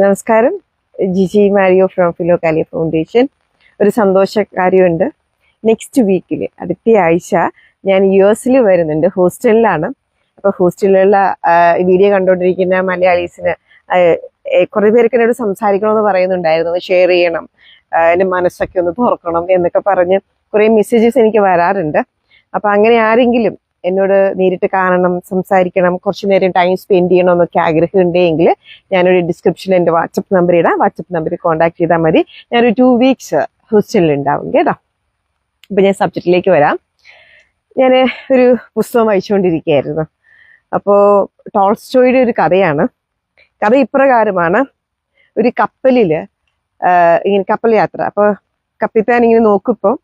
നമസ്കാരം. Giji Mario from Philokalia foundation. ഒരു സന്തോഷ കാര്യമുണ്ട്. നെക്സ്റ്റ് വീക്കിൽ അടുത്ത ആഴ്ച ഞാൻ യു എസിൽ വരുന്നുണ്ട്. ഹോസ്റ്റലിലാണ്. അപ്പൊ ഹോസ്റ്റലിലുള്ള വീഡിയോ കണ്ടുകൊണ്ടിരിക്കുന്ന മലയാളീസിന് കുറേ പേർക്ക് എന്നോട് സംസാരിക്കണമെന്ന് പറയുന്നുണ്ടായിരുന്നു. ഷെയർ ചെയ്യണം. എന്റെ മനസ്സൊക്കെ ഒന്ന് തുറക്കണം എന്നൊക്കെ പറഞ്ഞ് കുറേ മെസ്സേജസ് എനിക്ക് വരാറുണ്ട്. അപ്പൊ അങ്ങനെ ആരെങ്കിലും എന്നോട് നേരിട്ട് കാണണം സംസാരിക്കണം കുറച്ചു നേരം ടൈം സ്പെൻഡ് ചെയ്യണം എന്നൊക്കെ ആഗ്രഹം ഉണ്ടെങ്കിൽ ഞാനൊരു ഡിസ്ക്രിപ്ഷനിൽ എന്റെ വാട്സപ്പ് നമ്പർ ഇടാം. വാട്സപ്പ് നമ്പറിൽ കോൺടാക്ട് ചെയ്താൽ മതി. ഞാനൊരു ടു വീക്സ് ഹോസ്റ്റലിൽ ഉണ്ടാവും കേട്ടോ. അപ്പൊ ഞാൻ സബ്ജക്റ്റിലേക്ക് വരാം. ഞാൻ ഒരു പുസ്തകം വായിച്ചുകൊണ്ടിരിക്കുകയായിരുന്നു. അപ്പോൾ ടോൾസ്റ്റോയുടെ ഒരു കഥയാണ്. കഥ ഇപ്രകാരമാണ്. ഒരു കപ്പലിൽ ഇങ്ങനെ കപ്പൽ യാത്ര. അപ്പോൾ കപ്പിത്താൻ ഇങ്ങനെ നോക്കുമ്പോൾ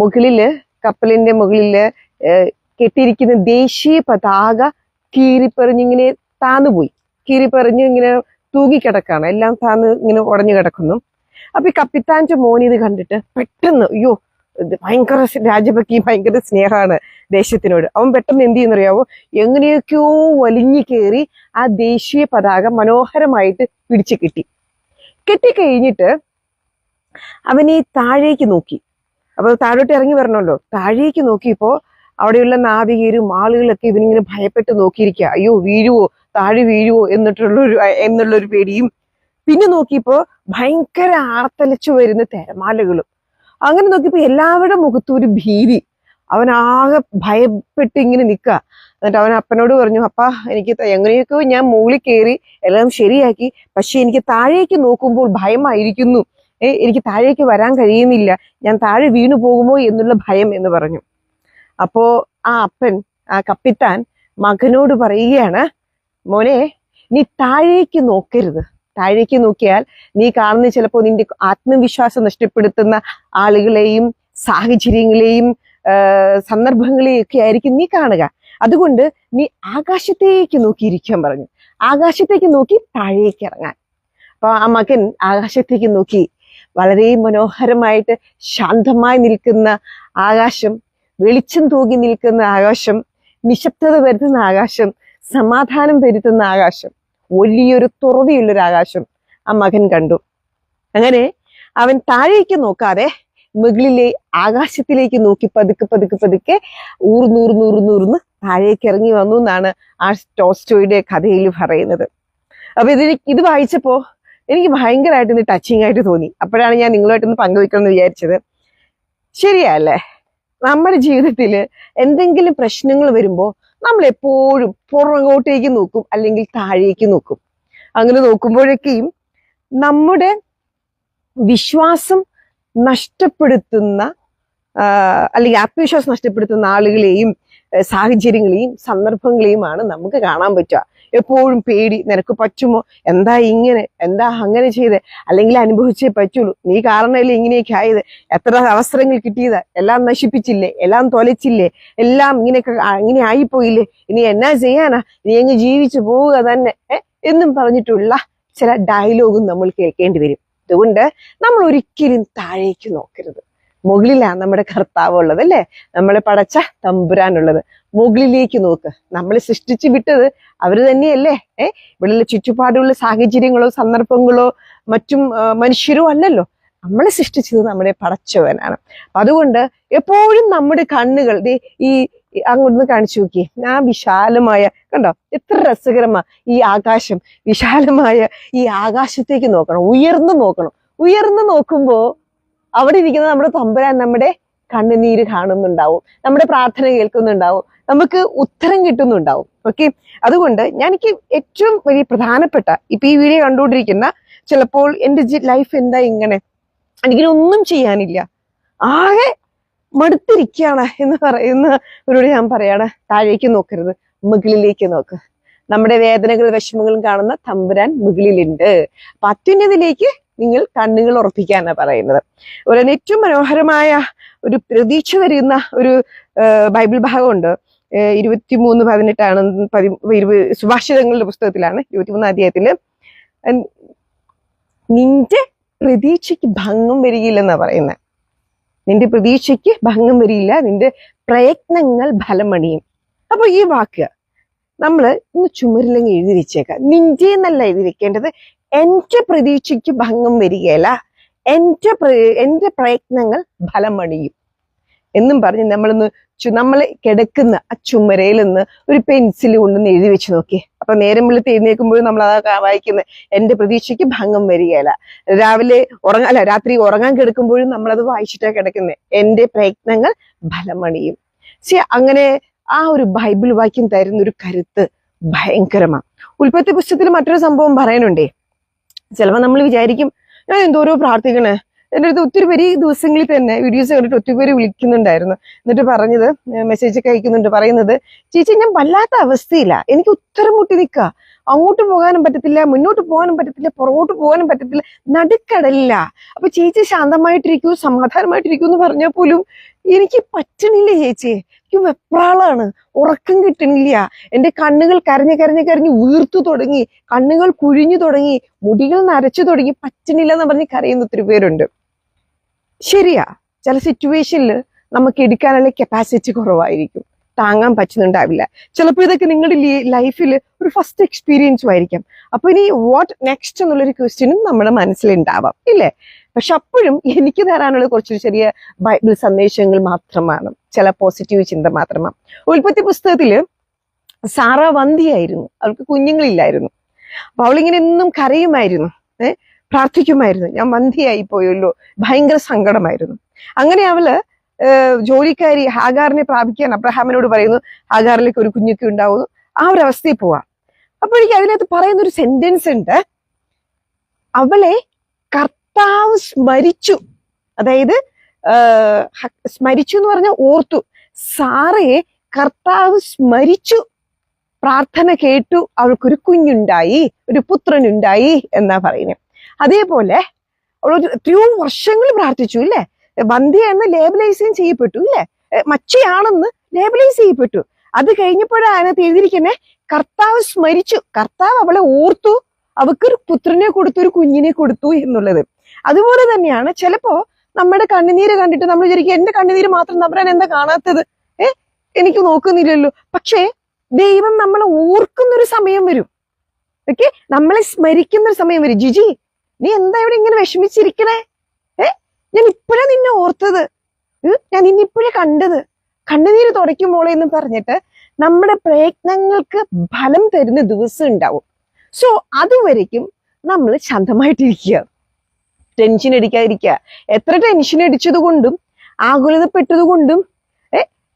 മുകളിൽ കപ്പലിന്റെ മുകളിൽ ഏഹ്, കെട്ടിയിരിക്കുന്ന ദേശീയ പതാക കീറിപ്പറിഞ്ഞിങ്ങനെ താന്നുപോയി. കീറിപ്പറിഞ്ഞ് ഇങ്ങനെ തൂങ്ങിക്കിടക്കാണ് എല്ലാം താന്ന് ഇങ്ങനെ ഉടഞ്ഞു കിടക്കുന്നു. അപ്പൊ ഈ കപ്പിത്താന്റെ മോൻ ഇത് കണ്ടിട്ട് പെട്ടെന്ന് അയ്യോ ഭയങ്കര രാജഭക്തി ഭയങ്കര സ്നേഹമാണ് ദേശത്തിനോട്. അവൻ പെട്ടെന്ന് എന്ത് ചെയ്യുന്നറിയാവോ? എങ്ങനെയൊക്കെയോ വലിഞ്ഞു കയറി ആ ദേശീയ പതാക മനോഹരമായിട്ട് പിടിച്ചു കിട്ടി. കെട്ടിക്കഴിഞ്ഞിട്ട് അവൻ ഈ താഴേക്ക് നോക്കി. അപ്പൊ താഴോട്ട് ഇറങ്ങി വരണമല്ലോ. താഴേക്ക് നോക്കിയപ്പോ അവിടെയുള്ള നാവികരും ആളുകളൊക്കെ ഇവനിങ്ങനെ ഭയപ്പെട്ട് നോക്കിയിരിക്കുക അയ്യോ വീഴുവോ? താഴെ വീഴുവോ? എന്നിട്ടുള്ളൊരു എന്നുള്ളൊരു പേടിയും. പിന്നെ നോക്കിയപ്പോ ഭയങ്കര ആർത്തലച്ചു വരുന്ന തിരമാലകളും. അങ്ങനെ നോക്കിയപ്പോ എല്ലാവരുടെ മുഖത്തും ഒരു ഭീതി. അവൻ ആകെ ഭയപ്പെട്ട് ഇങ്ങനെ നിൽക്കുക എന്നിട്ട് അവൻ അപ്പനോട് പറഞ്ഞു അപ്പാ എനിക്ക് എങ്ങനെയൊക്കെ ഞാൻ മുകളിൽ കയറി എല്ലാം ശരിയാക്കി. പക്ഷെ എനിക്ക് താഴേക്ക് നോക്കുമ്പോൾ ഭയമായിരിക്കുന്നു. എനിക്ക് താഴേക്ക് വരാൻ കഴിയുന്നില്ല. ഞാൻ താഴെ വീണു പോകുമോ എന്നുള്ള ഭയം എന്ന് പറഞ്ഞു. അപ്പോ ആ അപ്പൻ ആ കപ്പിത്താൻ മകനോട് പറയുകയാണ് മോനെ നീ താഴേക്ക് നോക്കരുത്. താഴേക്ക് നോക്കിയാൽ നീ കാണുന്ന ചിലപ്പോൾ നിന്റെ ആത്മവിശ്വാസം നഷ്ടപ്പെടുത്തുന്ന ആളുകളെയും സാഹചര്യങ്ങളെയും സന്ദർഭങ്ങളെയും ഒക്കെ ആയിരിക്കും നീ കാണുക. അതുകൊണ്ട് നീ ആകാശത്തേക്ക് നോക്കിയിരിക്കാൻ പറഞ്ഞു. ആകാശത്തേക്ക് നോക്കി താഴേക്ക് ഇറങ്ങാൻ. അപ്പൊ ആ മകൻ ആകാശത്തേക്ക് നോക്കി. വളരെ മനോഹരമായിട്ട് ശാന്തമായി നിൽക്കുന്ന ആകാശം വെളിച്ചം തൂങ്ങി നിൽക്കുന്ന ആകാശം നിശബ്ദത വരുത്തുന്ന ആകാശം സമാധാനം വരുത്തുന്ന ആകാശം വലിയൊരു തുറവിയുള്ളൊരു ആകാശം ആ മകൻ കണ്ടു. അങ്ങനെ അവൻ താഴേക്ക് നോക്കാതെ മുകളിലെ ആകാശത്തിലേക്ക് നോക്കി പതുക്കെ പതുക്കെ പതുക്കെ ഊർന്നൂർന്നൂർന്നൂർന്ന് താഴേക്ക് ഇറങ്ങി വന്നു എന്നാണ് ആ ടോസ്റ്റോയുടെ കഥയിൽ പറയുന്നത്. അപ്പൊ ഇതിന് ഇത് വായിച്ചപ്പോ എനിക്ക് ഭയങ്കരമായിട്ട് ഇന്ന് ടച്ചിങ് ആയിട്ട് തോന്നി. അപ്പോഴാണ് ഞാൻ നിങ്ങളുമായിട്ടൊന്ന് പങ്കുവെക്കണം എന്ന് വിചാരിച്ചത്. ശരിയല്ലേ? നമ്മുടെ ജീവിതത്തിൽ എന്തെങ്കിലും പ്രശ്നങ്ങൾ വരുമ്പോൾ നമ്മൾ എപ്പോഴും പുറകോട്ടേക്ക് നോക്കും അല്ലെങ്കിൽ താഴേക്ക് നോക്കും. അങ്ങനെ നോക്കുമ്പോഴൊക്കെയും നമ്മുടെ വിശ്വാസം നഷ്ടപ്പെടുത്തുന്ന അല്ലെങ്കിൽ ആത്മവിശ്വാസം നഷ്ടപ്പെടുത്തുന്ന ആളുകളെയും സാഹചര്യങ്ങളെയും സന്ദർഭങ്ങളെയുമാണ് നമുക്ക് കാണാൻ പറ്റുക. എപ്പോഴും പേടി നിനക്ക് പറ്റുമോ? എന്താ ഇങ്ങനെ? എന്താ അങ്ങനെ ചെയ്തേ? അല്ലെങ്കിൽ അനുഭവിച്ചേ പറ്റുള്ളൂ. നീ കാരണമല്ലേ ഇങ്ങനെയൊക്കെ ആയത്? എത്ര അവസരങ്ങൾ കിട്ടിയതാ? എല്ലാം നശിപ്പിച്ചില്ലേ? എല്ലാം തൊലച്ചില്ലേ? എല്ലാം ഇങ്ങനെയൊക്കെ ഇങ്ങനെ ആയിപ്പോയില്ലേ? ഇനി എന്നാ ചെയ്യാനാ? ഇനി അങ്ങ് ജീവിച്ചു പോവുക തന്നെ. എന്നും പറഞ്ഞിട്ടുള്ള ചില ഡയലോഗും നമ്മൾ കേൾക്കേണ്ടി വരും. അതുകൊണ്ട് നമ്മൾ ഒരിക്കലും താഴേക്ക് നോക്കരുത്. മുകളിലാണ് നമ്മുടെ കർത്താവ് ഉള്ളത് അല്ലേ? നമ്മളെ പടച്ച തമ്പുരാനുള്ളത്. മുകളിലേക്ക് നോക്ക്. നമ്മൾ സൃഷ്ടിച്ചു വിട്ടത് അവർ തന്നെയല്ലേ? ഏ? ഇവിടെയുള്ള ചുറ്റുപാടുള്ള സാഹചര്യങ്ങളോ സന്ദർഭങ്ങളോ മറ്റും മനുഷ്യരോ അല്ലല്ലോ. നമ്മളെ സൃഷ്ടിച്ചത് നമ്മുടെ പടച്ചവനാണ്. അതുകൊണ്ട് എപ്പോഴും നമ്മുടെ കണ്ണുകൾ ഈ അങ്ങോട്ട് കാണിച്ചു നോക്കിയേ. ആ വിശാലമായ കണ്ടോ? എത്ര രസകരമാ ഈ ആകാശം. വിശാലമായ ഈ ആകാശത്തേക്ക് നോക്കണം. ഉയർന്നു നോക്കണം. ഉയർന്നു നോക്കുമ്പോ അവിടെ ഇരിക്കുന്ന നമ്മുടെ തമ്പുരാൻ നമ്മുടെ കണ്ണുനീര് കാണുന്നുണ്ടാവും നമ്മുടെ പ്രാർത്ഥന കേൾക്കുന്നുണ്ടാവും നമുക്ക് ഉത്തരം കിട്ടുന്നുണ്ടാവും. ഓക്കെ അതുകൊണ്ട് ഞാൻ എനിക്ക് ഏറ്റവും വലിയ പ്രധാനപ്പെട്ട ഇപ്പൊ ഈ വീഡിയോ കണ്ടുകൊണ്ടിരിക്കുന്ന ചിലപ്പോൾ എന്റെ ലൈഫ് എന്താ ഇങ്ങനെ? എനിക്കിനൊന്നും ചെയ്യാനില്ല. ആകെ മടുത്തിരിക്കുകയാണ് എന്ന് പറയുന്ന പറയുന്നവരോട് ഞാൻ പറയാണ്. താഴേക്ക് നോക്കരുത് മുകളിലേക്ക് നോക്ക്. നമ്മുടെ വേദനകളും വിഷമങ്ങളും കാണുന്ന തമ്പുരാൻ മുകളിലുണ്ട്. അപ്പൊ അത്യുന്നതിലേക്ക് നിങ്ങൾ കണ്ണുകൾ ഉറപ്പിക്കാനാണ് പറയുന്നത്. ഒരു ഏറ്റവും മനോഹരമായ ഒരു പ്രതീക്ഷ തരുന്ന ഒരു ബൈബിൾ ഭാഗമുണ്ട്. ഇരുപത്തി ഇരുപത്തിമൂന്ന് പതിനെട്ടാണ് പതി സുഭാഷിതങ്ങളുടെ പുസ്തകത്തിലാണ് ഇരുപത്തിമൂന്ന് അധ്യായത്തിൽ. നിന്റെ പ്രതീക്ഷയ്ക്ക് ഭംഗം വരികയില്ലെന്നാ പറയുന്നത് നിന്റെ പ്രതീക്ഷയ്ക്ക് ഭംഗം വരിയില്ല നിന്റെ പ്രയത്നങ്ങൾ ഫലമണിയും. അപ്പൊ ഈ വാക്ക് നമ്മൾ ഇന്ന് ചുമരിലങ്ങ് എഴുതി വെച്ചേക്കാം. നിന്റെ എന്നല്ല എഴുതി വെക്കേണ്ടത് എന്റെ പ്രതീക്ഷയ്ക്ക് ഭംഗം വരികയില്ല. എന്റെ എന്റെ പ്രയത്നങ്ങൾ ഫലം അണിയും എന്നും പറഞ്ഞ് നമ്മളൊന്ന് നമ്മൾ കിടക്കുന്ന ആ ചുമരയിൽ നിന്ന് ഒരു പെൻസിൽ കൊണ്ടൊന്ന് എഴുതി വെച്ച് നോക്കി അപ്പൊ നേരം വെളുത്ത് എഴുന്നേൽക്കുമ്പോൾ നമ്മൾ അതാ വായിക്കുന്നത് എന്റെ പ്രതീക്ഷയ്ക്ക് ഭംഗം വരികയില്ല. രാവിലെ ഉറങ്ങ അല്ല രാത്രി ഉറങ്ങാൻ കിടക്കുമ്പോഴും നമ്മളത് വായിച്ചിട്ടാണ് കിടക്കുന്നത് എന്റെ പ്രയത്നങ്ങൾ ഫലമണിയും. സി അങ്ങനെ ആ ഒരു ബൈബിൾ വാക്യം തരുന്ന ഒരു കരുത്ത് ഭയങ്കരമാണ് ഉൽപ്പത്തി പുസ്തകത്തിൽ മറ്റൊരു സംഭവം പറയാനുണ്ടേ. ചിലപ്പോൾ നമ്മൾ വിചാരിക്കും ഞാൻ എന്തോരോ പ്രാർത്ഥിക്കണേ. എന്റെ അടുത്ത് ഒത്തിരി പേര് ഈ ദിവസങ്ങളിൽ തന്നെ വീഡിയോസ് കണ്ടിട്ട് ഒത്തിരി പേര് വിളിക്കുന്നുണ്ടായിരുന്നു. എന്നിട്ട് പറഞ്ഞത് മെസ്സേജ് ഒക്കെ അയക്കുന്നുണ്ട് പറയുന്നത് ചേച്ചി ഞാൻ വല്ലാത്ത അവസ്ഥയില്ല എനിക്ക് ഉത്തരം മുട്ടി നിൽക്കുക അങ്ങോട്ട് പോകാനും പറ്റത്തില്ല മുന്നോട്ട് പോകാനും പറ്റത്തില്ല പുറകോട്ട് പോകാനും പറ്റത്തില്ല നടുക്കടലില്ല അപ്പൊ ചേച്ചി ശാന്തമായിട്ടിരിക്കൂ സമാധാനമായിട്ടിരിക്കൂ എന്ന് പറഞ്ഞാൽ പോലും എനിക്ക് പറ്റണില്ല ചേച്ചി. എനിക്ക് വെപ്രാളാണ്. ഉറക്കം കിട്ടണില്ല. എന്റെ കണ്ണുകൾ കരഞ്ഞ് കരഞ്ഞ് കരഞ്ഞ് വീർത്തു തുടങ്ങി. കണ്ണുകൾ കുഴിഞ്ഞു തുടങ്ങി. മുടികൾ നരച്ചു തുടങ്ങി. പറ്റണില്ല എന്ന് പറഞ്ഞ് കരയുന്ന ഒത്തിരി പേരുണ്ട്. ശരിയാ. ചില സിറ്റുവേഷനിൽ നമുക്ക് എടുക്കാനുള്ള കപ്പാസിറ്റി കുറവായിരിക്കും. താങ്ങാൻ പറ്റുന്നുണ്ടാവില്ല. ചിലപ്പോൾ ഇതൊക്കെ നിങ്ങളുടെ ലൈഫിൽ ഒരു ഫസ്റ്റ് എക്സ്പീരിയൻസും ആയിരിക്കാം. അപ്പൊ ഇനി വാട്ട് നെക്സ്റ്റ് എന്നുള്ളൊരു ക്വസ്റ്റ്യനും നമ്മുടെ മനസ്സിലുണ്ടാവാം. ഇല്ലേ? പക്ഷെ അപ്പോഴും എനിക്ക് തരാനുള്ള കുറച്ച് ചെറിയ ബൈബിൾ സന്ദേശങ്ങൾ മാത്രമാണ്. ചില പോസിറ്റീവ് ചിന്ത മാത്രമാണ്. ഉൽപ്പത്തി പുസ്തകത്തിൽ സാറ വന്ധിയായിരുന്നു അവൾക്ക് കുഞ്ഞുങ്ങളില്ലായിരുന്നു. അപ്പൊ അവളിങ്ങനെ എന്നും കരയുമായിരുന്നു. ഏഹ് പ്രാർത്ഥിക്കുമായിരുന്നു. ഞാൻ വന്ധിയായി പോയല്ലോ. ഭയങ്കര സങ്കടമായിരുന്നു. അങ്ങനെ അവൾ ജോലിക്കാരി ഹാഗാറിനെ പ്രാപിക്കാൻ അബ്രഹാമിനോട് പറയുന്നു ഹാഗാറിലേക്ക് ഒരു കുഞ്ഞൊക്കെ ഉണ്ടാവുന്നു. ആ ഒരു അവസ്ഥയിൽ പോവാം. അപ്പോഴേക്ക് അതിനകത്ത് പറയുന്ന ഒരു സെന്റൻസ് ഉണ്ട്. അവളെ കർത്താവ് സ്മരിച്ചു അതായത് സ്മരിച്ചു എന്ന് പറഞ്ഞാൽ ഓർത്തു. സാറയെ കർത്താവ് സ്മരിച്ചു. പ്രാർത്ഥന കേട്ടു. അവൾക്കൊരു കുഞ്ഞുണ്ടായി. ഒരു പുത്രനുണ്ടായി എന്നാ പറയുന്നത്. അതേപോലെ അവൾ എത്രയോ വർഷങ്ങൾ പ്രാർത്ഥിച്ചു ഇല്ലേ വന്ധ്യയെന്ന് ലേബലൈസ് ചെയ്യപ്പെട്ടു ഇല്ലേ മച്ചയാണെന്ന് ലേബലൈസ് ചെയ്യപ്പെട്ടു. അത് കഴിഞ്ഞപ്പോഴാണ് എഴുതിയിരിക്കുന്നത് കർത്താവ് സ്മരിച്ചു. കർത്താവ് അവളെ ഓർത്തു. അവക്കൊരു പുത്രനെ കൊടുത്തു ഒരു കുഞ്ഞിനെ കൊടുത്തു എന്നുള്ളത്. അതുപോലെ തന്നെയാണ് ചിലപ്പോ നമ്മുടെ കണ്ണുനീര് കണ്ടിട്ട് നമ്മൾ വിചാരിക്കും എന്റെ കണ്ണുനീര് മാത്രം നമ്പരാൻ എന്താ കാണാത്തത്? ഏ? എനിക്ക് നോക്കുന്നില്ലല്ലോ. പക്ഷേ ദൈവം നമ്മളെ ഓർക്കുന്ന ഒരു സമയം വരും. ഓക്കെ? നമ്മളെ സ്മരിക്കുന്ന ഒരു സമയം വരും. ജിജി നീ എന്താ ഇവിടെ ഇങ്ങനെ വിഷമിച്ചിരിക്കണേ? ഏ? ഞാൻ ഇപ്പോഴാ നിന്നെ ഓർത്തത്. ഞാൻ നിന്നെ ഇപ്പോഴേ കണ്ടത്. കണ്ണുനീര് തുടയ്ക്കുമോളെ എന്ന് പറഞ്ഞിട്ട് നമ്മുടെ പ്രയത്നങ്ങൾക്ക് ഫലം തരുന്ന ദിവസം ഉണ്ടാവും. സോ അതുവരയ്ക്കും നമ്മൾ ശാന്തമായിട്ടിരിക്കുക. ടെൻഷൻ അടിക്കാതിരിക്കുക. എത്ര ടെൻഷൻ അടിച്ചത് കൊണ്ടും ആകുലതപ്പെട്ടത് കൊണ്ടും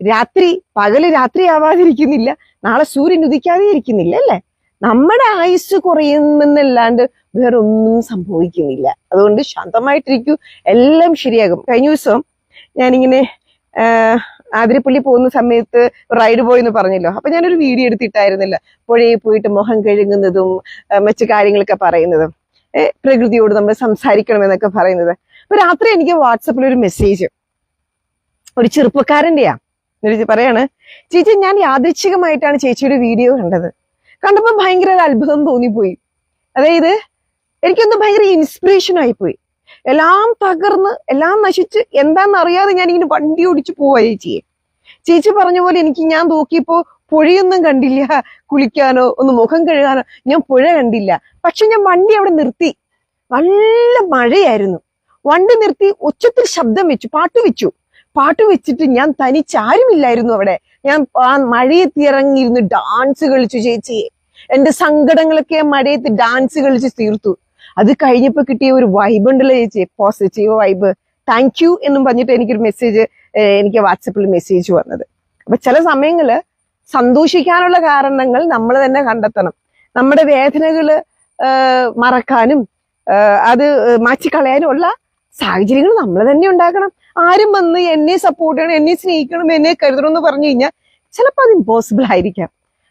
രാത്രി പകൽ രാത്രി ആവാതിരിക്കുന്നില്ല. നാളെ സൂര്യൻ ഉദിക്കാതെ ഇരിക്കുന്നില്ല അല്ലേ? നമ്മുടെ ആയുസ് കുറയുമെന്നല്ലാണ്ട് വേറെ ഒന്നും സംഭവിക്കുന്നില്ല. അതുകൊണ്ട് ശാന്തമായിട്ടിരിക്കൂ. എല്ലാം ശരിയാകും. കഴിഞ്ഞ ദിവസം ഞാനിങ്ങനെ ആതിരപ്പള്ളി പോകുന്ന സമയത്ത് റൈഡ് പോയെന്ന് പറഞ്ഞല്ലോ. അപ്പൊ ഞാനൊരു വീഡിയോ എടുത്തിട്ടായിരുന്നില്ല. പുഴയിൽ പോയിട്ട് മുഖം കഴുകുന്നതും മറ്റു കാര്യങ്ങളൊക്കെ പറയുന്നതും പ്രകൃതിയോട് നമ്മൾ സംസാരിക്കണം എന്നൊക്കെ പറയുന്നത്. അപ്പൊ രാത്രി എനിക്ക് വാട്സപ്പിൽ ഒരു മെസ്സേജ് ഒരു ചെറുപ്പക്കാരന്റെയാ എന്നിട്ട് പറയാണ് ചേച്ചി ഞാൻ യാദൃച്ഛികമായിട്ടാണ് ചേച്ചിയുടെ വീഡിയോ കണ്ടത്. കണ്ടപ്പോൾ ഭയങ്കര ഒരു അത്ഭുതം തോന്നിപ്പോയി. അതായത് എനിക്കൊന്ന് ഭയങ്കര ഇൻസ്പിറേഷൻ ആയിപ്പോയി. എല്ലാം തകർന്ന് എല്ലാം നശിച്ച് എന്താണെന്ന് അറിയാതെ ഇങ്ങനെ വണ്ടി ഓടിച്ചു പോവാ ചേച്ചിയെ ചേച്ചി പറഞ്ഞ പോലെ എനിക്ക് ഞാൻ നോക്കിയപ്പോ പുഴയൊന്നും കണ്ടില്ല. കുളിക്കാനോ ഒന്ന് മുഖം കഴുകാനോ ഞാൻ പുഴ കണ്ടില്ല. പക്ഷെ ഞാൻ വണ്ടി അവിടെ നിർത്തി. നല്ല മഴയായിരുന്നു. വണ്ടി നിർത്തി ഉച്ചത്തിൽ ശബ്ദം വെച്ചു പാട്ട് വെച്ചു. പാട്ട് വെച്ചിട്ട് ഞാൻ തനിച്ചാരുമില്ലായിരുന്നു അവിടെ. ഞാൻ ആ മഴയത്ത് ഇറങ്ങിയിരുന്ന് ഡാൻസ് കളിച്ചു ചേച്ചി. എന്റെ സങ്കടങ്ങളൊക്കെ മഴയത്ത് ഡാൻസ് കളിച്ച് തീർത്തു. അത് കഴിഞ്ഞപ്പോ കിട്ടിയ ഒരു വൈബ് ഉണ്ടല്ലോ ചേച്ചി. പോസിറ്റീവ് വൈബ് താങ്ക് യു എന്നും പറഞ്ഞിട്ട് എനിക്കൊരു മെസ്സേജ് എനിക്ക് വാട്സപ്പിൽ മെസ്സേജ് വന്നത്. അപ്പൊ ചില സമയങ്ങൾ സന്തോഷിക്കാനുള്ള കാരണങ്ങൾ നമ്മൾ തന്നെ കണ്ടെത്തണം. നമ്മുടെ വേദനകൾ മറക്കാനും അത് മാറ്റിക്കളയാനും ഉള്ള സാഹചര്യങ്ങൾ നമ്മൾ തന്നെ ഉണ്ടാക്കണം. ആരും വന്ന് എന്നെ സപ്പോർട്ട് ചെയ്യണം എന്നെ സ്നേഹിക്കണം എന്നെ കരുതണം എന്ന് പറഞ്ഞു കഴിഞ്ഞാൽ ചിലപ്പോൾ അത് ഇമ്പോസിബിൾ ആയിരിക്കാം.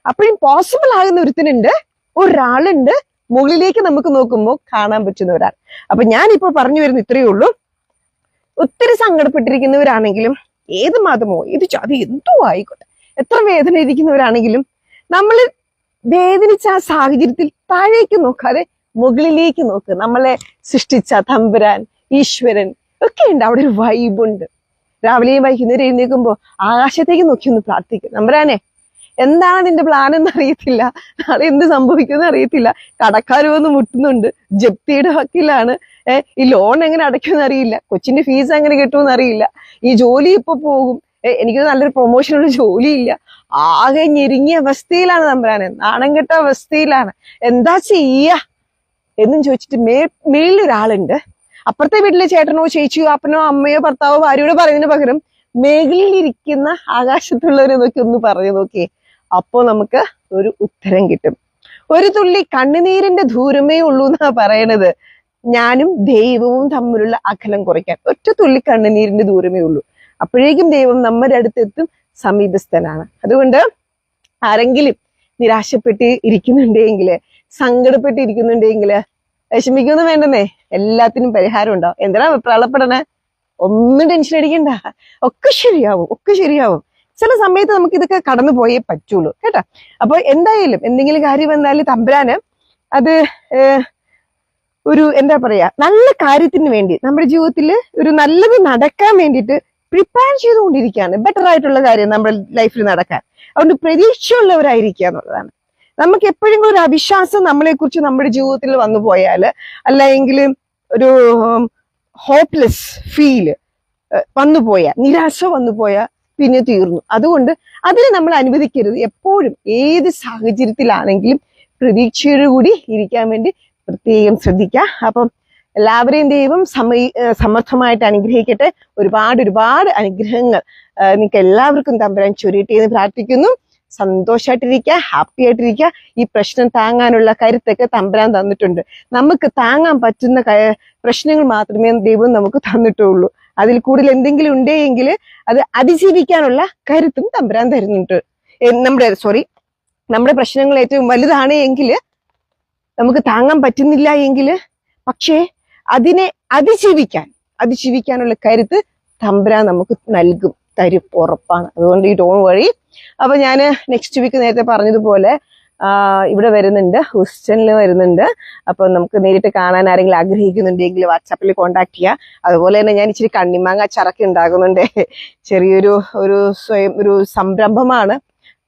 അപ്പോഴും പോസിബിൾ ആകുന്ന ഒരുത്തിനുണ്ട് ഒരാളുണ്ട് മുകളിലേക്ക് നമുക്ക് നോക്കുമ്പോൾ കാണാൻ പറ്റുന്ന ഒരാൾ. അപ്പൊ ഞാനിപ്പോ പറഞ്ഞു വരുന്ന ഇത്രയേ ഉള്ളൂ. ഒത്തിരി സങ്കടപ്പെട്ടിരിക്കുന്നവരാണെങ്കിലും ഏത് മതമോ ഏത് ജാതി എന്തോ ആയിക്കോട്ടെ. എത്ര വേദന ഇരിക്കുന്നവരാണെങ്കിലും നമ്മൾ വേദനിച്ച ആ സാഹചര്യത്തിൽ താഴേക്ക് നോക്കാതെ മുകളിലേക്ക് നോക്ക്. നമ്മളെ സൃഷ്ടിച്ച തമ്പുരാൻ ഈശ്വരൻ ഒക്കെ ഉണ്ട്. അവിടെ ഒരു വൈബുണ്ട് രാവിലെയും വൈകുന്നേരം എഴുന്നേൽക്കുമ്പോൾ ആകാശത്തേക്ക് നോക്കി ഒന്ന് പ്രാർത്ഥിക്കും. നമ്പരാനെ എന്താണ് അതിന്റെ പ്ലാൻ എന്ന് അറിയത്തില്ല. നാളെ എന്ത് സംഭവിക്കുമെന്ന് അറിയത്തില്ല. കടക്കാർ വന്ന് മുട്ടുന്നുണ്ട്. ജപ്തിയുടെ വക്കിലാണ്. ഏഹ് ഈ ലോൺ എങ്ങനെ അടയ്ക്കുമെന്ന് അറിയില്ല. കൊച്ചിന്റെ ഫീസ് എങ്ങനെ കിട്ടുമെന്ന് അറിയില്ല. ഈ ജോലി ഇപ്പൊ പോകും. എനിക്ക് നല്ലൊരു പ്രൊമോഷനുള്ള ജോലിയില്ല ആകെ ഞെരുങ്ങിയ അവസ്ഥയിലാണ് തമ്പുരാനെ. നാണം കെട്ട അവസ്ഥയിലാണ്. എന്താ ചെയ്യാ? എന്നും ചോദിച്ചിട്ട് മേ മേളിലൊരാളുണ്ട് അപ്പുറത്തെ വീട്ടിലെ ചേട്ടനോ ചേച്ചിയോ അപ്പനോ അമ്മയോ ഭർത്താവോ ഭാര്യയോട് പറയുന്നതിന് പകരം മേഖലയിലിരിക്കുന്ന ആകാശത്തുള്ളവരെ നോക്കി ഒന്ന് പറഞ്ഞു നോക്കിയേ. അപ്പോ നമുക്ക് ഒരു ഉത്തരം കിട്ടും. ഒരു തുള്ളി കണ്ണുനീരിന്റെ ദൂരമേ ഉള്ളൂ എന്നാ പറയണത്. ഞാനും ദൈവവും തമ്മിലുള്ള അകലം കുറയ്ക്കാൻ ഒറ്റ തുള്ളി കണ്ണുനീരിന്റെ ദൂരമേ ഉള്ളൂ. അപ്പോഴേക്കും ദൈവം നമ്മുടെ അടുത്തെത്തും സമീപസ്ഥനാണ്. അതുകൊണ്ട് ആരെങ്കിലും നിരാശപ്പെട്ട് ഇരിക്കുന്നുണ്ടെങ്കിൽ സങ്കടപ്പെട്ട് ഇരിക്കുന്നുണ്ടെങ്കിൽ വിഷമിക്കൊന്നും വേണ്ടെന്നേ. എല്ലാത്തിനും പരിഹാരം ഉണ്ടാവും. എന്തിനാ പ്രളപ്പെടണേ ഒന്നും ടെൻഷൻ അടിക്കണ്ട. ഒക്കെ ശരിയാവും. ഒക്കെ ശരിയാവും. ചില സമയത്ത് നമുക്ക് ഇതൊക്കെ കടന്നു പോയേ പറ്റുള്ളൂ കേട്ടോ? അപ്പൊ എന്തായാലും എന്തെങ്കിലും കാര്യം വന്നാൽ തമ്പുരാന് അത് ഒരു എന്താ പറയാ നല്ല കാര്യത്തിന് വേണ്ടി നമ്മുടെ ജീവിതത്തിൽ ഒരു നല്ലത് നടക്കാൻ വേണ്ടിയിട്ട് പ്രിപ്പയർ ചെയ്തുകൊണ്ടിരിക്കുകയാണ്. ബെറ്റർ ആയിട്ടുള്ള കാര്യം നമ്മുടെ ലൈഫിൽ നടക്കാൻ. അതുകൊണ്ട് പ്രതീക്ഷയുള്ളവരായിരിക്കുക എന്നുള്ളതാണ്. നമുക്ക് എപ്പോഴെങ്കിലും ഒരു അവിശ്വാസം നമ്മളെ കുറിച്ച് നമ്മുടെ ജീവിതത്തിൽ വന്നു പോയാൽ അല്ലെങ്കിൽ ഒരു ഹോപ്പ്ലെസ് ഫീൽ വന്നു പോയാൽ നിരാശ വന്നു പോയാൽ പിന്നെ തീർന്നു. അതുകൊണ്ട് അതിനെ നമ്മൾ അനുവദിക്കരുത്. എപ്പോഴും ഏത് സാഹചര്യത്തിലാണെങ്കിലും പ്രതീക്ഷയോടുകൂടി ഇരിക്കാൻ വേണ്ടി പ്രത്യേകം ശ്രദ്ധിക്കുക. അപ്പം എല്ലാവരെയും ദൈവം സമയ സമർത്ഥമായിട്ട് അനുഗ്രഹിക്കട്ടെ. ഒരുപാട് ഒരുപാട് അനുഗ്രഹങ്ങൾ നിങ്ങൾക്ക് എല്ലാവർക്കും തമ്പരാൻ ചൊരിയട്ടെ എന്ന് പ്രാർത്ഥിക്കുന്നു. സന്തോഷമായിട്ടിരിക്കുക ഹാപ്പി ആയിട്ടിരിക്കുക. ഈ പ്രശ്നം താങ്ങാനുള്ള കരുത്തൊക്കെ തമ്പരാൻ തന്നിട്ടുണ്ട്. നമുക്ക് താങ്ങാൻ പറ്റുന്ന പ്രശ്നങ്ങൾ മാത്രമേ ദൈവം നമുക്ക് തന്നിട്ടുള്ളൂ. അതിൽ കൂടുതൽ എന്തെങ്കിലും ഉണ്ടെങ്കിൽ അത് അതിജീവിക്കാനുള്ള കരുത്തും തമ്പുരാൻ തരുന്നുണ്ട്. നമ്മുടെ സോറി നമ്മുടെ പ്രശ്നങ്ങൾ ഏറ്റവും വലുതാണ് എങ്കിൽ നമുക്ക് താങ്ങാൻ പറ്റുന്നില്ല എങ്കിൽ പക്ഷേ അതിനെ അതിജീവിക്കാൻ അതിജീവിക്കാനുള്ള കരുത്ത് തമ്പുരാൻ നമുക്ക് നൽകും തരും ഉറപ്പാണ്. അതുകൊണ്ട് ഈ ടോൺ വഴി. അപ്പൊ ഞാൻ നെക്സ്റ്റ് വീക്ക് നേരത്തെ പറഞ്ഞതുപോലെ ഇവിടെ വരുന്നുണ്ട് ഹൂസ്റ്റണിൽ വരുന്നുണ്ട്. അപ്പം നമുക്ക് നേരിട്ട് കാണാൻ ആരെങ്കിലും ആഗ്രഹിക്കുന്നുണ്ടെങ്കിൽ വാട്സാപ്പിൽ കോൺടാക്ട് ചെയ്യുക അതുപോലെ തന്നെ ഞാൻ ഇച്ചിരി കണ്ണിമാങ്ങ അച്ചാറൊക്കെ ഉണ്ടാകുന്നുണ്ട് ചെറിയൊരു ഒരു സ്വയം ഒരു സംരംഭമാണ്.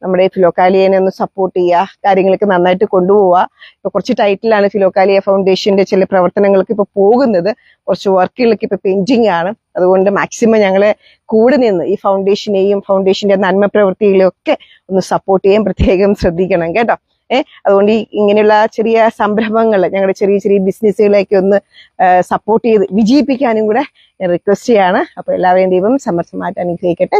നമ്മുടെ ഫിലോക്കാലിയനെ ഒന്ന് സപ്പോർട്ട് ചെയ്യുക കാര്യങ്ങൾക്ക് നന്നായിട്ട് കൊണ്ടുപോവുക. ഇപ്പൊ കുറച്ച് ടൈറ്റിലാണ് ഫിലോക്കാലിയ ഫൗണ്ടേഷന്റെ ചില പ്രവർത്തനങ്ങൾക്ക് ഇപ്പൊ പോകുന്നത്. കുറച്ച് വർക്കുകളൊക്കെ ഇപ്പൊ പെൻഡിങ് ആണ്. അതുകൊണ്ട് മാക്സിമം ഞങ്ങളെ കൂടെ നിന്ന് ഈ ഫൗണ്ടേഷനെയും ഫൗണ്ടേഷന്റെ നന്മ പ്രവൃത്തികളെയും ഒക്കെ ഒന്ന് സപ്പോർട്ട് ചെയ്യാൻ പ്രത്യേകം ശ്രദ്ധിക്കണം കേട്ടോ. ഏഹ് അതുകൊണ്ട് ഈ ഇങ്ങനെയുള്ള ചെറിയ സംരംഭങ്ങൾ ഞങ്ങളുടെ ചെറിയ ചെറിയ ബിസിനസ്സുകളെയൊക്കെ ഒന്ന് സപ്പോർട്ട് ചെയ്ത് വിജയിപ്പിക്കാനും കൂടെ റിക്വസ്റ്റ് ചെയ്യാണ്. അപ്പൊ എല്ലാവരെയും ദൈവം സമർത്ഥമായിട്ട് അനുഗ്രഹിക്കട്ടെ.